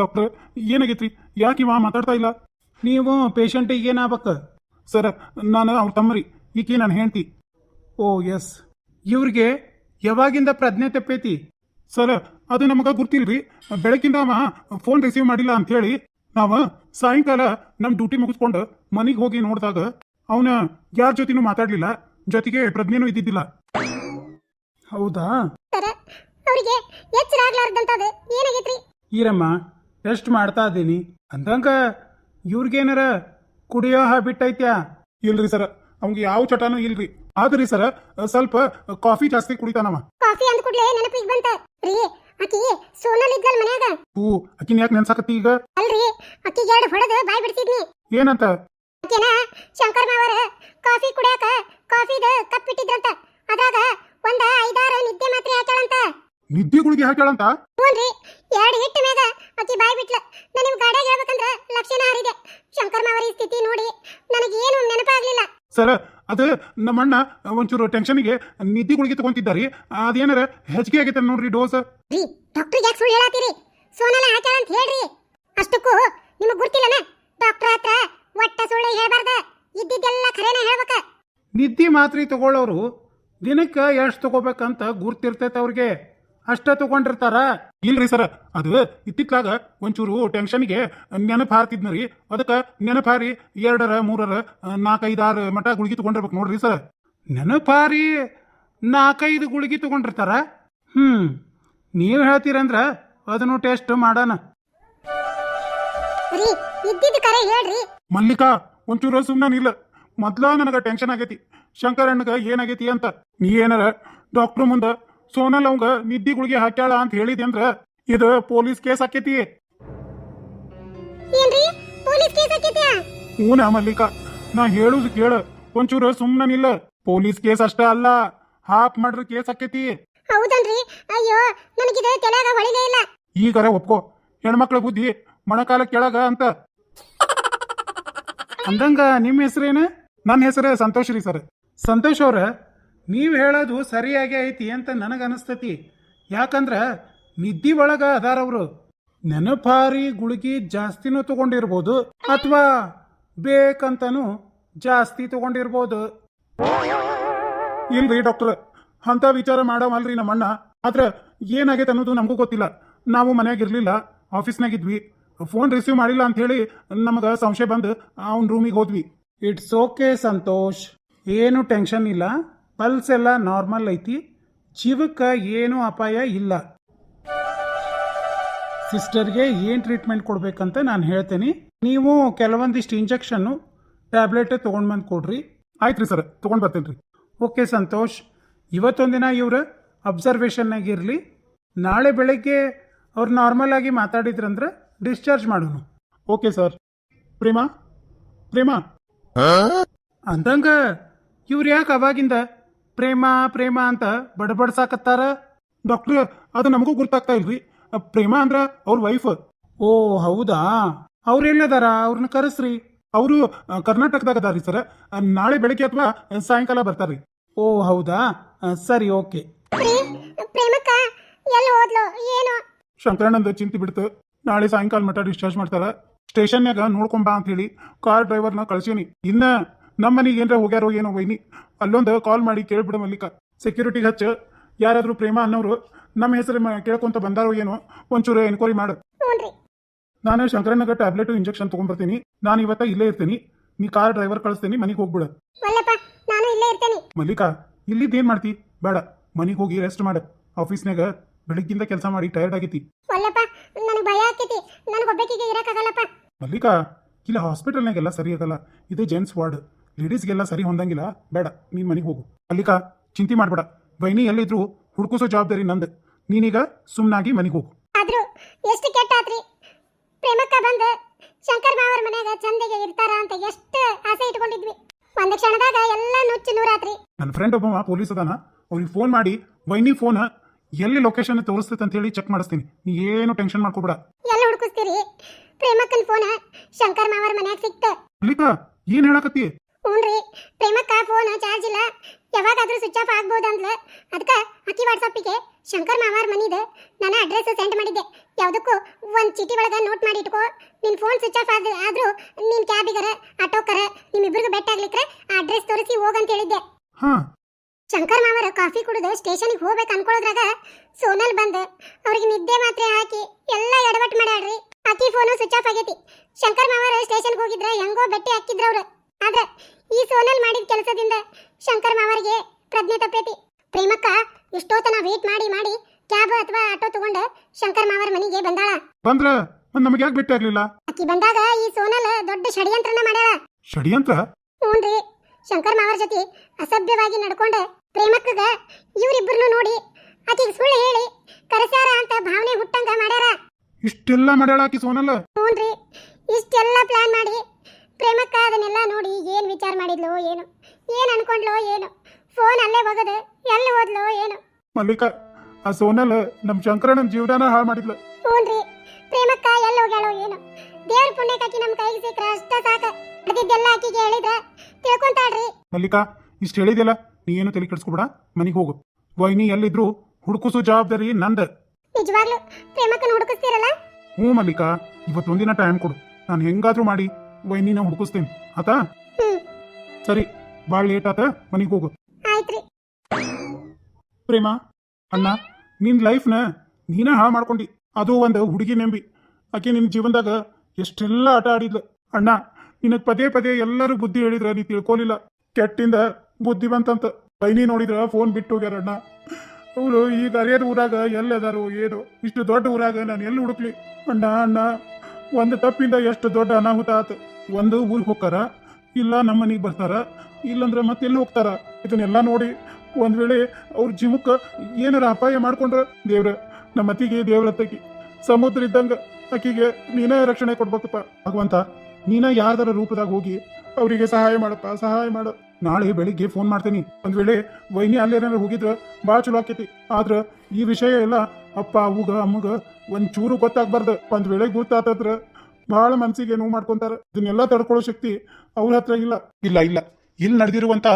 Doctor ಏನಾಗೈತ್ರಿ? ಯಾಕೆ ಇವ ಮಾತಾಡ್ತಾ ಇಲ್ಲ? ನೀವು ಪೇಷಂಟಿಗೆ ಏನಾಗ್ಬೇಕು? ಸರ್ ನಾನು ಅವ್ರ ತಮ್ಮರಿ. ಈಕೆ ನಾನು ಹೇಳ್ತಿ ಓ ಎಸ್. ಇವ್ರಿಗೆ ಯಾವಾಗಿಂದ ಪ್ರಜ್ಞೆ ತಪ್ಪೈತಿ? ಸರ್ ಅದು ನಮಗ ಗೊತ್ತಿಲ್ರಿ. ಬೆಳಕಿಂದ ಅವ ಫೋನ್ ರಿಸೀವ್ ಮಾಡಿಲ್ಲ ಅಂತ ಹೇಳಿ ನಾವು ಸಾಯಂಕಾಲ ನಮ್ಮ ಡ್ಯೂಟಿ ಮುಗಿಸ್ಕೊಂಡು ಮನೆಗೆ ಹೋಗಿ ನೋಡಿದಾಗ ಅವನ ಯಾರ ಜೊತೆನೂ ಮಾತಾಡ್ಲಿಲ್ಲ. ಜೊತೆಗೆ ಪ್ರಜ್ಞೆನೂ ಇದ್ದಿದ್ದಿಲ್ಲ. ಹೌದಾ? ಸರ್ ಅವರಿಗೆ ಎಚ್ಚರ ಆಗ್ಲಾರ್ದಂತದು ಏನಾಗೈತ್ರಿ? ಈರಮ್ಮ ಟೆಸ್ಟ್ ಮಾಡ್ತಾ ಇದ್ದೀನಿ. ಅಂದಂಗ ಇವ್ರಿಗೇನಾರ ಕುಡಿಯೋ ಹ್ಯಾಬಿಟ್ ಐತ್ಯಾ ಇಲ್ರಿ ಸರ್. ಅವ್ಗೆ ಯಾವ ಚಟನೂ ಇಲ್ರಿ. ಆದ್ರಿ ಸರ್ ಸ್ವಲ್ಪ ಕಾಫಿ ಜಾಸ್ತಿ ಕುಡಿತಾನವ. ಕಾಫಿ ಅಂದ ಕೂಡಲೇ ನೆನಪಿಗೆ ಬಂತ. ರೀ ಆಕಿ ಸೋನಲ್ ಇದ್ದಲ್ ಮನ್ಯಾಗ? ಹೂ ಅಕ್ಕಿ ಯಾಕೆ ನೆನ್ಸಕತ್ತಿ ಈಗ? ಅಲ್ರಿ ಅಕ್ಕಿ ಎರಡು ಹೊಡೆದು ಬಾಯಿ ಬಿಡ್ತಿದ್ನಿ ಏನಂತ? ಆಕೆನ ಶಂಕರ್ ಮಾವರ ಕಾಫಿ ಕುಡಿಯಾಕ ಕಾಫಿದ ಕಪ್ ಇಟ್ಟಿದ್ರಂತ. ಅದಾಗ ಒಂದ ಐದಾರು ನಿದ್ದೆ ಮಾತ್ರ ಹಾಕ್ಯಾಳಂತ. ನಿದ್ದೆ ಗುಳಿಗೆ ಹಾಕ್ಯಾಳಂತ ಹ್ಞೂನ್ರಿ ಎರಡು ಹಿಟ್ಟು ಮ್ಯಾಗ ಆಕಿ ಬಾಯ್ ಬಿಟ್ಲ ನಾನು ನಿಮ್ ಗಾಡಿಯಾಗ ಹೇಳ್ಬೇಕಂದ್ರ ಲಕ್ಷಣ ಹಾರಿದೆ ಶಂಕರ್ ಮಾವರ ಈ ಸ್ಥಿತಿ ನೋಡಿ ನನಗೇನು ನೆನಪಾಗ್ಲಿಲ್ಲ. ಸರ್ ಅದು ನಮ್ಮಣ್ಣ ಒಂಚೂರು ಟೆನ್ಷನ್ಗೆ ನಿದ್ದಿ ಗುಳಿಗೆ ತಗೊಂತಿದ್ದಾರಿ. ಅದೇನಾರ ಹೆಚ್ಚಿಗೆ ಆಗೈತೆ ನೋಡ್ರಿ ಡೋಸ್? ರೀ ಡಾಕ್ಟರ್ ಯಾಕೆ ಸುಳ್ಳು ಹೇಳತ್ತೀರಿ ಸೋನಲ ಹಾಕ್ಯಾಳ ಅಂತ ಹೇಳ್ರಿ. ಅಷ್ಟಕ್ಕೂ ನಿಮಗೆ ಗೊತ್ತಿಲ್ಲನ? ಡಾಕ್ಟರ್ ಹತ್ರ ಒಟ್ಟ ಸುಳ್ಳು ಹೇಳ್ಬಾರ್ದ. ಇದ್ದಿದ್ದೆಲ್ಲ ಖರೇನ ಹೇಳ್ಬೇಕ? ನಿದ್ದೆ ಮಾತ್ರೆ ತಗೊಳ್ಳೋರು ದಿನಕ್ಕೆ ಎಷ್ಟು ತಗೋಬೇಕಂತ ಗುರ್ತಿರ್ತೈತೆ ಅವ್ರಿಗೆ. ಅಷ್ಟೇ ತಗೊಂಡಿರ್ತಾರ. ಇಲ್ರಿ ಸರ್. ಅದು ಇತ್ತಿತ್ಲಾಗ ಒಂಚೂರು ಟೆನ್ಷನ್ಗೆ ನೆನಪು ಹಾರ್ತಿದ್ನರಿ ಅದಕ್ಕೆ ನೆನಪು ಹಾರಿ ಎರಡರ ಮೂರರ ನಾಲ್ಕೈದು ಆರು ಮಠ ಗುಳಿಗೆ ತಗೊಂಡಿರ್ಬೇಕು ನೋಡ್ರಿ ಸರ್. ನೆನಪಾರಿ ನಾಲ್ಕೈದು ಗುಳಿಗೆ ತಗೊಂಡಿರ್ತಾರ? ಹ್ಞೂ ನೀವು ಹೇಳ್ತೀರಂದ್ರ ಅದನ್ನು ಟೆಸ್ಟ್ ಮಾಡೋಣ. ರೀ ಮಲ್ಲಿಕಾ ಒಂಚೂರು ಸುಮ್ಮನೆ ಇಲ್ಲ ಮೊದ್ಲ ನನಗೆ ಟೆನ್ಷನ್ ಆಗೈತಿ. ಶಂಕರಣ್ಣಗ ಏನಾಗೈತಿ ಅಂತ. ನೀ ಏನಾರ ಡಾಕ್ಟ್ರು ಮುಂದ ಸೋನಲ್ ಅವಂಗ ನಿದ್ದಿ ಗುಳಿಗೆ ಹಾಕ್ಯಾಳ ಅಂತ ಹೇಳಿದೆ ಅಂದ್ರ ಇದು ಪೊಲೀಸ್ ಕೇಸ್ ಆಕೈತಿ. ಏನ್ರಿ? ಪೊಲೀಸ್ ಕೇಸ್ ಹೂನ ಮಲ್ಲಿಕಾ ನಾ ಹೇಳುದು ಕೇಳ ಒಂಚೂರು ಸುಮ್ಮನ ಇಲ್ಲ ಪೊಲೀಸ್ ಕೇಸ್ ಅಷ್ಟೇ ಅಲ್ಲ ಹಾಪ್ ಮಾಡ್ರ ಕೇಸ್ ಆಕೈತಿ. ಹೌದನ್ರಿ? ಅಯ್ಯೋ ನನಗಿದು ತಲೆಯಾಗ ಹೊಳಿಲೇ ಇಲ್ಲ. ಈಗರ ಒಪ್ಕೋ ಹೆಣ್ಮಕ್ಳ ಬುದ್ಧಿ ಮೊಣಕಾಲ ಕೆಳಗ ಅಂತ. ಅಂದಂಗ ನಿಮ್ಮ ಹೆಸರೇನ? ನನ್ನ ಹೆಸರು ಸಂತೋಷ್ ರೀ ಸರ್. ಸಂತೋಷ್ ಅವ್ರ ನೀವು ಹೇಳೋದು ಸರಿಯಾಗೇ ಐತಿ ಅಂತ ನನಗೆ ಯಾಕಂದ್ರೆ ನಿದ್ದಿ ಒಳಗ ಅದಾರವರು. ನೆನಪಾರಿ ಗುಳಿಗೆ ಜಾಸ್ತಿನೂ ತಗೊಂಡಿರ್ಬೋದು ಅಥವಾ ಬೇಕಂತನೂ ಜಾಸ್ತಿ ತಗೊಂಡಿರ್ಬೋದು. ಇಲ್ರಿ ಡಾಕ್ಟರ್, ಅಂತ ವಿಚಾರ ಮಾಡವಲ್ರಿ ನಮ್ಮಣ್ಣ. ಆದ್ರೆ ಏನಾಗೈತೆ ಅನ್ನೋದು ನಮಗೂ ಗೊತ್ತಿಲ್ಲ. ನಾವು ಮನ್ಯಾಗ ಇರ್ಲಿಲ್ಲ, ಆಫೀಸ್ನಾಗ ಇದ್ವಿ. ಫೋನ್ ರಿಸೀವ್ ಮಾಡಿಲ್ಲ ಅಂತ ಹೇಳಿ ನಮಗ ಸಂಶಯ ಬಂದು ಅವ್ನ ರೂಮಿಗೆ ಹೋದ್ವಿ. It's okay Santosh. ಏನು ಟೆನ್ಷನ್ ಇಲ್ಲ. ಪಲ್ಸ್ ಎಲ್ಲ ನಾರ್ಮಲ್ ಐತಿ. ಜೀವಕ್ಕೆ ಏನು ಅಪಾಯ ಇಲ್ಲ. ಸಿಸ್ಟರ್ಗೆ ಏನು ಟ್ರೀಟ್ಮೆಂಟ್ ಕೊಡಬೇಕಂತ ನಾನು ಹೇಳ್ತೇನೆ. ನೀವು ಕೆಲವೊಂದಿಷ್ಟು ಇಂಜೆಕ್ಷನ್ನು ಟ್ಯಾಬ್ಲೆಟ್ ತೊಗೊಂಡು ಬಂದು ಕೊಡ್ರಿ. ಆಯ್ತ್ರಿ ಸರ್ ತಗೊಂಡ್ ಬರ್ತೇನೆ ರೀ ಓಕೆ ಸಂತೋಷ್ ಇವತ್ತೊಂದಿನ ಇವ್ರ ಅಬ್ಸರ್ವೇಷನ್ನಾಗಿರಲಿ ನಾಳೆ ಬೆಳಗ್ಗೆ ಅವ್ರು ನಾರ್ಮಲ್ ಆಗಿ ಮಾತಾಡಿದ್ರಂದ್ರೆ ಡಿಸ್ಚಾರ್ಜ್ ಮಾಡೋಣ ಓಕೆ ಸರ್ ಪ್ರೇಮಾ? ಪ್ರೇಮಾ? ಅಂದಂಗ ಇವ್ರು ಯಾಕೆ ಅವಾಗಿಂದ ಪ್ರೇಮ ಪ್ರೇಮ ಅಂತ ಬಡಬಡ್ಸಾಕತ್ತಾರ ಡಾಕ್ಟರ್ ಅದು ನಮಗೂ ಗೊತ್ತಾಗ್ತಾ ಇಲ್ರಿ. ಪ್ರೇಮ ಅಂದ್ರ ಅವ್ರ ವೈಫ್ ಓ ಹೌದಾ? ಅವ್ರೆಲ್ಲದಾರ ಅವ್ರನ್ನ ಕರೆಸ್ರಿ. ಅವರು ಕರ್ನಾಟಕದಾಗ ಅದಾರಿ ಸರ್. ನಾಳೆ ಬೆಳಗ್ಗೆ ಅಥವಾ ಸಾಯಂಕಾಲ ಬರ್ತಾರ್ರಿ. ಓ ಹೌದಾ? ಸರಿ ಓಕೆ. ಶಂಕರಾನಂದ ಶಂಕರಣ್ಣಂದ ಚಿಂತೆ ಬಿಡ್ತು. ನಾಳೆ ಸಾಯಂಕಾಲ ಮಟ್ಟ ಡಿಸ್ಚಾರ್ಜ್ ಮಾಡ್ತಾರ. ಸ್ಟೇಷನ್ಯಾಗ ನೋಡ್ಕೊಂಬಾ ಅಂತ ಹೇಳಿ ಕಾರ್ ಡ್ರೈವರ್ನ ಕಳ್ಸೀನಿ. ಇನ್ನ ನಮ್ಮ ಮನೆಗೆ ಏನ್ರ ಹೋಗ್ಯಾರೋ ಏನೋ ವೈನಿ. ಅಲ್ಲೊಂದು ಕಾಲ್ ಮಾಡಿ ಕೇಳ್ಬಿಡ ಮಲ್ಲಿಕ. ಸೆಕ್ಯೂರಿಟಿ ಹಚ್ಚ. ಯಾರಾದರೂ ಪ್ರೇಮ ಅನ್ನೋರು ನಮ್ಮ ಹೆಸರು ಕೇಳ್ಕೊಂತ ಬಂದಾರೋ ಏನೋ ಒಂಚೂರು ಎನ್ಕ್ವೈರಿ ಮಾಡು. ನಾನು ಶಂಕರನಗರ ಟ್ಯಾಬ್ಲೆಟ್ ಇಂಜೆಕ್ಷನ್ ತಗೊಂಡ್ಬರ್ತೀನಿ. ನಾನು ಇವತ್ತ ಇಲ್ಲೇ ಇರ್ತೀನಿ. ನೀ ಕಾರ್ ಡ್ರೈವರ್ ಕಳಿಸ್ತೀನಿ ಮನೆಗೆ ಹೋಗ್ಬಿಡು. ಮಲ್ಲಿಕಾ ಇಲ್ಲಿದ್ದೇನ್ ಮಾಡ್ತಿ? ಬೇಡ. ಮನೆಗೆ ಹೋಗಿ ರೆಸ್ಟ್ ಮಾಡು. ಆಫೀಸ್ನಾಗ ಬೆಳಿಗ್ಗಿಂದ ಕೆಲಸ ಮಾಡಿ ಟೈರ್ಡ್ ಆಗೈತಿ. ಮಲ್ಲಿಕಾ ಇಲ್ಲ ಹಾಸ್ಪಿಟಲ್ನಾಗೆಲ್ಲ ಸರಿ ಆಗಲ್ಲ. ಇದು ಜೆಂಟ್ಸ್ ವಾರ್ಡ್. ಲೇಡೀಸ್ಗೆಲ್ಲ ಸರಿ ಹೊಂದಂಗಿಲ್ಲ ಬೇಡ ನೀನು ಮನೆಗೆ ಹೋಗು. ಅಲ್ಲಿಕ ಚಿಂತೆ ಮಾಡ್ಬೇಡ. ವೈನಿ ಎಲ್ಲಿದ್ರು ಹುಡ್ಕುಸೋ ಜವಾಬ್ದಾರಿ ನಂದು. ನೀನೀಗ ಸುಮ್ಮನಾಗಿ ಮನೆಗೆ ಹೋಗು. ಆದ್ರೂ ಎಷ್ಟು ಕೆಟ್ಟಾತ್ರಿ ಪ್ರೇಮಕ್ಕ ಬಂದು ಶಂಕರ್ ಮಾವರ ಮನೆಯಾಗ ಚಂದಿಗೆ ಇರ್ತಾರ ಅಂತ ಎಷ್ಟು ಆಸೆ ಇಟ್ಕೊಂಡಿದ್ವಿ. ಒಂದು ಕ್ಷಣದಾಗ ಎಲ್ಲ ನುಚ್ಚು ನೂರಾತ್ರಿ ನನ್ನ ಫ್ರೆಂಡ್ ಒಬ್ಬ ಪೊಲೀಸ್ ಅದಾನ. ಅವ್ರಿಗೆ ಫೋನ್ ಮಾಡಿ ವೈನಿ ಫೋನ್ ಎಲ್ಲಿ ಲೊಕೇಶನ್ ತೋರಿಸ್ತೈತೆ ಅಂತ ಹೇಳಿ ಚೆಕ್ ಮಾಡಿಸ್ತೀನಿ. ನೀ ಏನು ಟೆನ್ಷನ್ ಮಾಡ್ಕೋಬೇಡ. ಎಲ್ಲ ಹುಡುಕಿಸ್ತೀರಿ? ಪ್ರೇಮಕ್ಕನ ಫೋನ್ ಶಂಕರ್ ಮಾವರ ಮನೆಯಾಗ ಸಿಕ್ತ. ಮಲ್ಲಿಕಾ ಏನ್ ಹೇಳಕತ್ತಿ? ಹ್ಞೂನ್ರಿ ಪ್ರೇಮಕ್ಕ ಫೋನ್ ಚಾರ್ಜ್ ಇಲ್ಲ. ಯಾವಾಗಾದ್ರೂ ಸ್ವಿಚ್ ಆಫ್ ಆಗ್ಬೋದು ಅಂದ್ಲ ಅದಕ್ಕೆ ಅಕ್ಕಿ ವಾಟ್ಸಪ್ಪಿಗೆ ಶಂಕರ್ ಮಾವಾರ್ ಮನಿದೆ ನನ್ನ ಅಡ್ರೆಸ್ ಸೆಂಡ್ ಮಾಡಿದ್ದೆ. ಯಾವುದಕ್ಕೂ ಒಂದು ಚೀಟಿ ಒಳಗೆ ನೋಟ್ ಮಾಡಿ ಇಟ್ಕೋ. ನಿನ್ನ ಫೋನ್ ಸ್ವಿಚ್ ಆಫ್ ಆದ್ರೆ ಆದ್ರೂ ನಿನ್ನ ಕ್ಯಾಬಿಗರ ಆಟೋಕರ ನಿಮ್ಮಿಬ್ಬರಿಗೂ ಬೆಟ್ಟ ಆಗ್ಲಿಕ್ರೆ ಆ ಅಡ್ರೆಸ್ ತೋರಿಸಿ ಹೋಗಂತ ಹೇಳಿದ್ದೆ. ಹಾ. ಶಂಕರ್ ಮಾವರ ಕಾಫಿ ಕುಡಿದು ಸ್ಟೇಷನ್ಗೆ ಹೋಗ್ಬೇಕು ಅನ್ಕೊಳ್ಳೋದ್ರಾಗ ಸೋನಲ್ ಬಂದು ಅವ್ರಿಗೆ ನಿದ್ದೆ ಮಾತ್ರೆ ಹಾಕಿ ಎಲ್ಲ ಎಡವಟ್ ಮಾಡ್ಯಾಡ್ರಿ ಆಕಿ ಫೋನು ಸ್ವಿಚ್ ಆಫ್ ಆಗೈತಿ. ಶಂಕರ್ ಮಾವರ ಸ್ಟೇಷನ್ಗೆ ಹೋಗಿದ್ರೆ ಹೆಂಗೋ ಬೆಟ್ಟಿ ಹಾಕಿದ್ರ ಅವ್ರು. ಆದ್ರೆ ಈ ಸೋನಲ್ ಮಾಡಿದ ಕೆಲಸದಿಂದ ಶಂಕರ್ ಮಾವರಿಗೆ ಪ್ರಜ್ಞೆ ತಪ್ಪೇತಿ. ಪ್ರೇಮಕ್ಕ ಎಷ್ಟೋತನ ವೇಟ್ ಮಾಡಿ ಮಾಡಿ ಕ್ಯಾಬ್ ಅಥವಾ ಆಟೋ ತಗೊಂಡು ಶಂಕರ್ ಮಾವರ ಮನೆಗೆ ಬಂದಾಳ. ಬಂದ್ರ ನಮಗೆ ಯಾಕೆ ಭೇಟಿ ಆಗ್ಲಿಲ್ಲ? ಆಕಿ ಬಂದಾಗ ಈ ಸೋನಲ್ ದೊಡ್ಡ ಷಡ್ಯಂತ್ರನ ಮಾಡ್ಯಾಳ. ಷಡ್ಯಂತ್ರ? ಹ್ಞೂನ್ರಿ ಶಂಕರ್ ಮಾವರ ಜೊತೆ ಅಸಭ್ಯವಾಗಿ ನಡ್ಕೊಂಡ ಪ್ರೇಮಕ್ಕಗ ಇವರಿಬ್ಬರನ್ನು ನೋಡಿ ಆಕೆಗೆ ಸುಳ್ಳು ಹೇಳಿ ಕರೆಸ್ಯಾರ ಅಂತ ಭಾವನೆ ಹುಟ್ಟಂಗ ಮಾಡ್ಯಾರ. ಇಷ್ಟೆಲ್ಲ ಮಾಡ್ಯಾಳ ಆಕಿ ಸೋನಲ್? ಹ್ಞೂನ್ರಿ ಇಷ್ಟೆಲ್ಲ ಪ್ಲಾನ್ ಮಾಡಿ ಪ್ರೇಮಕ್ಕ ಅದನ್ನೆಲ್ಲ ನೋಡಿ ಏನು ವಿಚಾರ ಮಾಡಿದ್ಲು ಏನು ಏನು ಅನ್ಕೊಂಡ್ಲೋ ಏನು ಫೋನ್ ಅಲ್ಲೇ ಹೋಗದೆ ಎಲ್ಲಿ ಹೋದ್ಲು ಏನು. ಮಲ್ಲಿಕ ಆ ಸೋನಲ್ ನಮ್ ಶಂಕರಣ್ಣನ ಜೀವನ ಹಾಳು ಮಾಡಿದ್ಲು. ಹ್ಞೂನ್ರಿ ಪ್ರೇಮಕ್ಕ ಎಲ್ಲಿ ಹೋಗ್ಯಾಳೋ ಏನು. ದೇವ್ರ ಪುಣ್ಯಕ್ಕಾಕಿ ನಮ್ಮ ಕೈಗೆ ಸಿಕ್ಕ ಅಷ್ಟ ಸಾಕ. ಅದಿದ್ದೆಲ್ಲ ಆಕಿಗೆ ಹೇಳಿದ್ರೆ ತಿಳ್ಕೊಂತಾಳ್ರಿ. ಮಲ್ಲಿಕಾ ಇಷ್ಟು ಹೇಳಿದೆಲ್ಲ ನೀ ಏನು ತಲೆ ಕೆಡಿಸ್ಕೊಬೇಡ ಮನೆಗೆ ಹೋಗು. ವೈನಿ ಎಲ್ಲಿದ್ರು ಹುಡುಕುಸು ಜವಾಬ್ದಾರಿ ನಂದ. ನಿಜವಾಗ್ಲೂ ಪ್ರೇಮಕ್ಕನ ಹುಡುಕಿಸ್ತೀರಲ್ಲ? ಹ್ಞೂ ಮಲ್ಲಿಕಾ ಇವತ್ತೊಂದಿನ ಟೈಮ್ ಕೊಡು. ನಾನು ಹೆಂಗಾದ್ರೂ ಮಾಡಿ ವೈನಿನ ಹುಡುಕಿಸ್ತೇನೆ. ಆತಾ? ಸರಿ ಭಾಳ ಲೇಟ್ ಆತ ಮನೆಗೆ ಹೋಗು. ಪ್ರೇಮ ಅಣ್ಣ ನಿನ್ನ ಲೈಫ್ನ ನೀನೇ ಹಾಳು ಮಾಡ್ಕೊಂಡಿ. ಅದು ಒಂದು ಹುಡುಗಿ ನೆಂಬಿ. ಆಕೆ ನಿನ್ನ ಜೀವನದಾಗ ಎಷ್ಟೆಲ್ಲ ಆಟ ಆಡಿದ್ಲು. ಅಣ್ಣ ನಿನಗೆ ಪದೇ ಪದೇ ಎಲ್ಲರೂ ಬುದ್ಧಿ ಹೇಳಿದ್ರ ನೀ ತಿಳ್ಕೊಲಿಲ್ಲ. ಕೆಟ್ಟಿಂದ ಬುದ್ಧಿ ಬಂತಂತ. ಬೈನಿ ನೋಡಿದ್ರ ಫೋನ್ ಬಿಟ್ಟು ಹೋಗ್ಯಾರ ಅಣ್ಣ. ಅವರು ಈಗ ಅರಿಯದ ಊರಾಗ ಎಲ್ಲದಾರು ಏನು. ಇಷ್ಟು ದೊಡ್ಡ ಊರಾಗ ನಾನು ಎಲ್ಲಿ ಹುಡುಕ್ಲಿ? ಅಣ್ಣ ಅಣ್ಣ ಒಂದು ತಪ್ಪಿಂದ ಎಷ್ಟು ದೊಡ್ಡ ಅನಾಹುತ ಆತ. ಒಂದು ಊರಿಗೆ ಹೋಗ್ತಾರ? ಇಲ್ಲ, ನಮ್ಮ ಮನೆಗೆ ಬರ್ತಾರ? ಇಲ್ಲಂದ್ರೆ ಮತ್ತೆಲ್ಲಿ ಹೋಗ್ತಾರ? ಇದನ್ನೆಲ್ಲ ನೋಡಿ ಒಂದ್ ವೇಳೆ ಅವ್ರ ಜೀವಕ್ಕೆ ಏನಾರ ಅಪಾಯ ಮಾಡ್ಕೊಂಡ್ರ ದೇವ್ರ, ನಮ್ಮ ಅತ್ತಿಗೆ ದೇವ್ರ ಅತ್ತಿಗೆ. ಸಮುದ್ರ ಇದ್ದಂಗ ಆಕಿಗೆ ನೀನೇ ರಕ್ಷಣೆ ಕೊಡ್ಬೇಕಪ್ಪ. ಭಗವಂತ, ನೀನ ಯಾರ್ದಾರ ರೂಪದಾಗ ಹೋಗಿ ಅವರಿಗೆ ಸಹಾಯ ಮಾಡಪ್ಪ, ಸಹಾಯ ಮಾಡು. ನಾಳೆ ಬೆಳಿಗ್ಗೆ ಫೋನ್ ಮಾಡ್ತೀನಿ. ಒಂದ್ ವೇಳೆ ವೈನಿ ಅಲ್ಲೇನಾರ ಹೋಗಿದ್ರ ಭಾಳ ಚಲೋ ಆಕೈತಿ. ಆದ್ರ ಈ ವಿಷಯ ಎಲ್ಲ ಅಪ್ಪ ಅವ್ಗ ಅಮ್ಮಗ ಒಂದ್ ಚೂರು ಗೊತ್ತಾಗ್ಬಾರ್ದು. ಒಂದ್ ವೇಳೆ ಗೊತ್ತಾತಂದ್ರ ಬಹಳ ಮನಸ್ಸಿಗೆ ನೋವು ಮಾಡ್ಕೊಂತಾರ. ಇದನ್ನೆಲ್ಲ ತಡ್ಕೊಳ್ಳೋ ಶಕ್ತಿ ಅವ್ರ ಹತ್ರ ಇಲ್ಲ. ಇಲ್ಲ ಇಲ್ಲ. ಇಲ್ಲಿ ನಡೆದಿರುವಂತ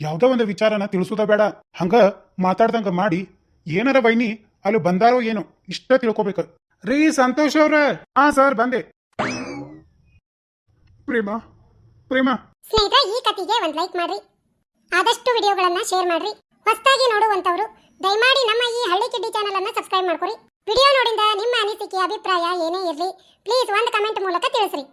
ಯಾವ್ದೋ ಒಂದು ವಿಚಾರನ ತಿಳಿಸೋದ ಬೇಡ. ಹಂಗ ಮಾತಾಡ್ದಂಗ ಮಾಡಿ ಏನಾರ ಬೈನಿ ಅಲ್ಲಿ ಬಂದಾರೋ ಏನೋ ಇಷ್ಟ ತಿಳ್ಕೊಬೇಕು. ರೀ ಸಂತೋಷ್ ಅವ್ರ. ಹಾ, ಸರ್, ಬಂದೆ. ಪ್ರೇಮಾ ಪ್ರೇಮಾ. ಸ್ನೇಹಿತರೆ, ಈ ಕಥೆಗೆ ಒಂದು ಲೈಕ್ ಮಾಡ್ರಿ. ಆದಷ್ಟು ವಿಡಿಯೋಗಳನ್ನ ಶೇರ್ ಮಾಡ್ರಿ. ಹೊಸದಾಗಿ ನೋಡುವಂತವರು, ದಯಮಾಡಿ ನಮ್ಮ ಈ ಹಳ್ಳಿ ಕಿಡ್ಡಿ ಚಾನಲ್ ಅನ್ನ ಸಬ್ಸ್ಕ್ರೈಬ್ ಮಾಡ್ಕೊರಿ. ವಿಡಿಯೋ ನೋಡಿದ ನಿಮ್ಮ ಅನಿಸಿಕೆ ಅಭಿಪ್ರಾಯ ಏನೇ ಇರಲಿ ಪ್ಲೀಸ್ ಒಂದು ಕಮೆಂಟ್ ಮೂಲಕ ತಿಳಿಸ್ರಿ.